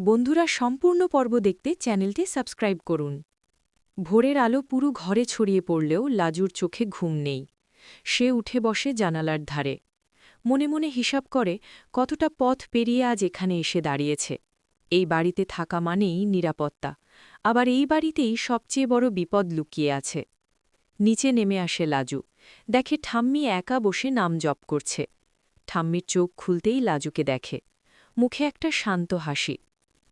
বন্ধুরা সম্পূর্ণ পর্ব দেখতে চ্যানেলটি সাবস্ক্রাইব করুন। ভোরের আলো পুরো ঘরে ছড়িয়ে পড়লেও লাজুর চোখে ঘুম নেই। সে উঠে বসে জানালার ধারে। মনে মনে হিসাব করে, কতটা পথ পেরিয়ে আজ এখানে এসে দাঁড়িয়েছে। এই বাড়িতে থাকা মানেই নিরাপত্তা। আবার এই বাড়িতেই সবচেয়ে বড় বিপদ লুকিয়ে আছে। নিচে নেমে আসে লাজু। দেখে ঠাম্মি একা বসে নাম জপ করছে। ঠাম্মির চোখ খুলতেই লাজুকে দেখে। মুখে একটা শান্ত হাসি।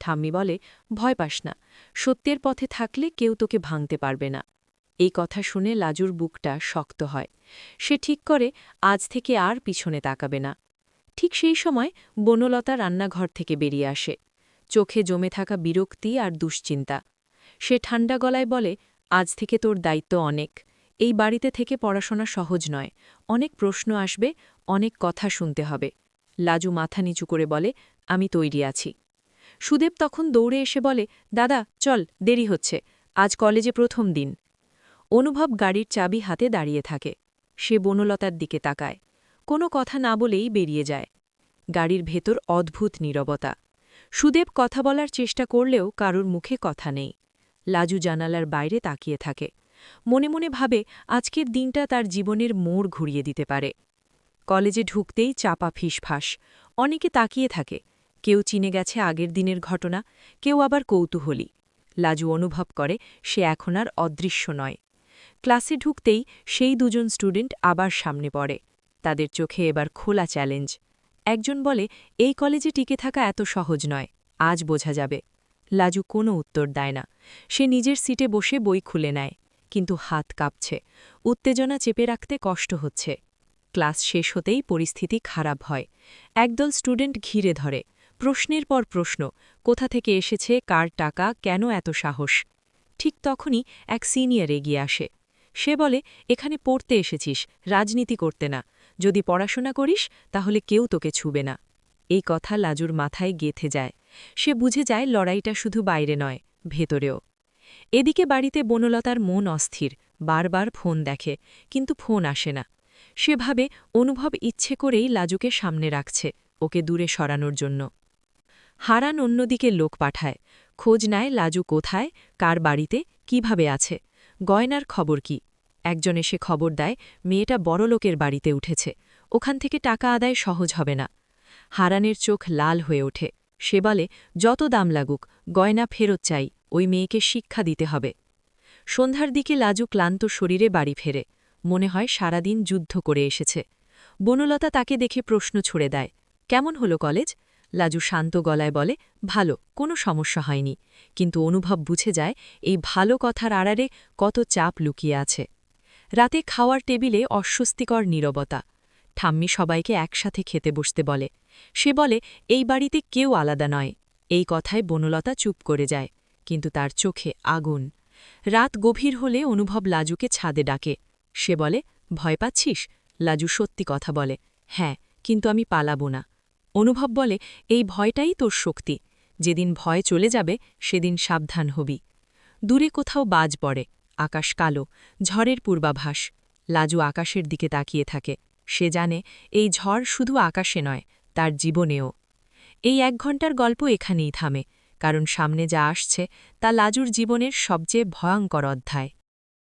ঠাম্মি বলে, ভয় পাস না, সত্যের পথে থাকলে কেউ তোকে ভাঙতে পারবে না। এই কথা শুনে লাজুর বুকটা শক্ত হয়। সে ঠিক করে, আজ থেকে আর পিছনে তাকাবে না। ঠিক সেই সময় বনলতা রান্নাঘর থেকে বেরিয়ে আসে। চোখে জমে থাকা বিরক্তি আর দুশ্চিন্তা। সে ঠান্ডা গলায় বলে, আজ থেকে তোর দায়িত্ব অনেক। এই বাড়িতে থেকে পড়াশোনা সহজ নয়। অনেক প্রশ্ন আসবে, অনেক কথা শুনতে হবে। লাজু মাথা নিচু করে বলে, আমি তৈরি আছি। সুদেব তখন দৌড়ে এসে বলে, দাদা, চল, দেরি হচ্ছে। আজ কলেজে প্রথম দিন। অনুভব গাড়ির চাবি হাতে দাঁড়িয়ে থাকে। সে বনলতার দিকে তাকায়। কোনো কথা না বলেই বেরিয়ে যায়। গাড়ির ভেতর অদ্ভুত নীরবতা। সুদেব কথা বলার চেষ্টা করলেও কারুর মুখে কথা নেই। লাজু জানালার বাইরে তাকিয়ে থাকে। মনে মনে ভাবে, আজকের দিনটা তার জীবনের মোড় ঘুরিয়ে দিতে পারে। কলেজে ঢুকতেই চাপা ফিসফাস। অনেকে তাকিয়ে থাকে। কেউ চিনে গেছে আগের দিনের ঘটনা, কেউ আবার কৌতূহলী। লাজু অনুভব করে, সে এখন আর অদৃশ্য নয়। ক্লাসে ঢুকতেই সেই দুজন স্টুডেন্ট আবার সামনে পড়ে। তাদের চোখে এবার খোলা চ্যালেঞ্জ। একজন বলে, এই কলেজে টিকে থাকা এত সহজ নয়, আজ বোঝা যাবে। লাজু কোনো উত্তর দেয় না। সে নিজের সিটে বসে বই খুলে নেয়, কিন্তু হাত কাঁপছে। উত্তেজনা চেপে রাখতে কষ্ট হচ্ছে। ক্লাস শেষ হতেই পরিস্থিতি খারাপ হয়। একদল স্টুডেন্ট ঘিরে ধরে। প্রশ্নের পর প্রশ্ন, কোথা থেকে এসেছে, কার টাকা, কেন এত সাহস? ঠিক তখনই এক সিনিয়র এগিয়ে আসে। সে বলে, এখানে পড়তে এসেছিস, রাজনীতি করতে না। যদি পড়াশোনা করিস, তাহলে কেউ তোকে ছুবে না। এই কথা লাজুর মাথায় গেথে যায়। সে বুঝে যায় লড়াইটা শুধু বাইরে নয়, ভেতরেও। এদিকে বাড়িতে বনলতার মন অস্থির, বারবার ফোন দেখে, কিন্তু ফোন আসে না। সেভাবে অনুভব ইচ্ছে করেই লাজুকে সামনে রাখছে, ওকে দূরে সরানোর জন্য। হারান অন্যদিকে লোক পাঠায়, খোঁজ নেয় লাজু কোথায়, কার বাড়িতে, কীভাবে আছে, গয়নার খবর কি। একজন এসে খবর দেয়, মেয়েটা বড় লোকের বাড়িতে উঠেছে, ওখান থেকে টাকা আদায় সহজ হবে না। হারানের চোখ লাল হয়ে ওঠে, সে বলে, যত দাম লাগুক, গয়না ফেরত চাই, ওই মেয়েকে শিক্ষা দিতে হবে। সন্ধ্যার দিকে লাজু ক্লান্ত শরীরে বাড়ি ফেরে, মনে হয় সারাদিন যুদ্ধ করে এসেছে। বনলতা তাকে দেখে প্রশ্ন ছুড়ে দেয়, কেমন হলো কলেজ? লাজু শান্ত গলায় বলে, ভালো, কোনো সমস্যা হয়নি। কিন্তু অনুভব বুঝে যায়, এই ভালো কথার আড়ারে কত চাপ লুকিয়ে আছে। রাতে খাওয়ার টেবিলে অস্বস্তিকর নীরবতা। ঠাম্মি সবাইকে একসাথে খেতে বসতে বলে। সে বলে, এই বাড়িতে কেউ আলাদা নয়। এই কথায় বনলতা চুপ করে যায়, কিন্তু তার চোখে আগুন। রাত গভীর হলে অনুভব লাজুকে ছাদে ডাকে। সে বলে, ভয় পাচ্ছিস? লাজু সত্যি কথা বলে হ্যাঁ কিন্তু আমি পালাবো না। অনুভব বলে, এই ভয়টাই তোর শক্তি। যেদিন ভয় চলে যাবে, সেদিন সাবধান হবি। দূরে কোথাও বাজ পড়ে, আকাশ কালো, ঝড়ের পূর্বাভাস। লাজু আকাশের দিকে তাকিয়ে থাকে। সে জানে, এই ঝড় শুধু আকাশে নয়, তার জীবনেও। এই এক ঘণ্টার গল্প এখানেই থামে, কারণ সামনে যা আসছে, তা লাজুর জীবনের সবচেয়ে ভয়ঙ্কর অধ্যায়।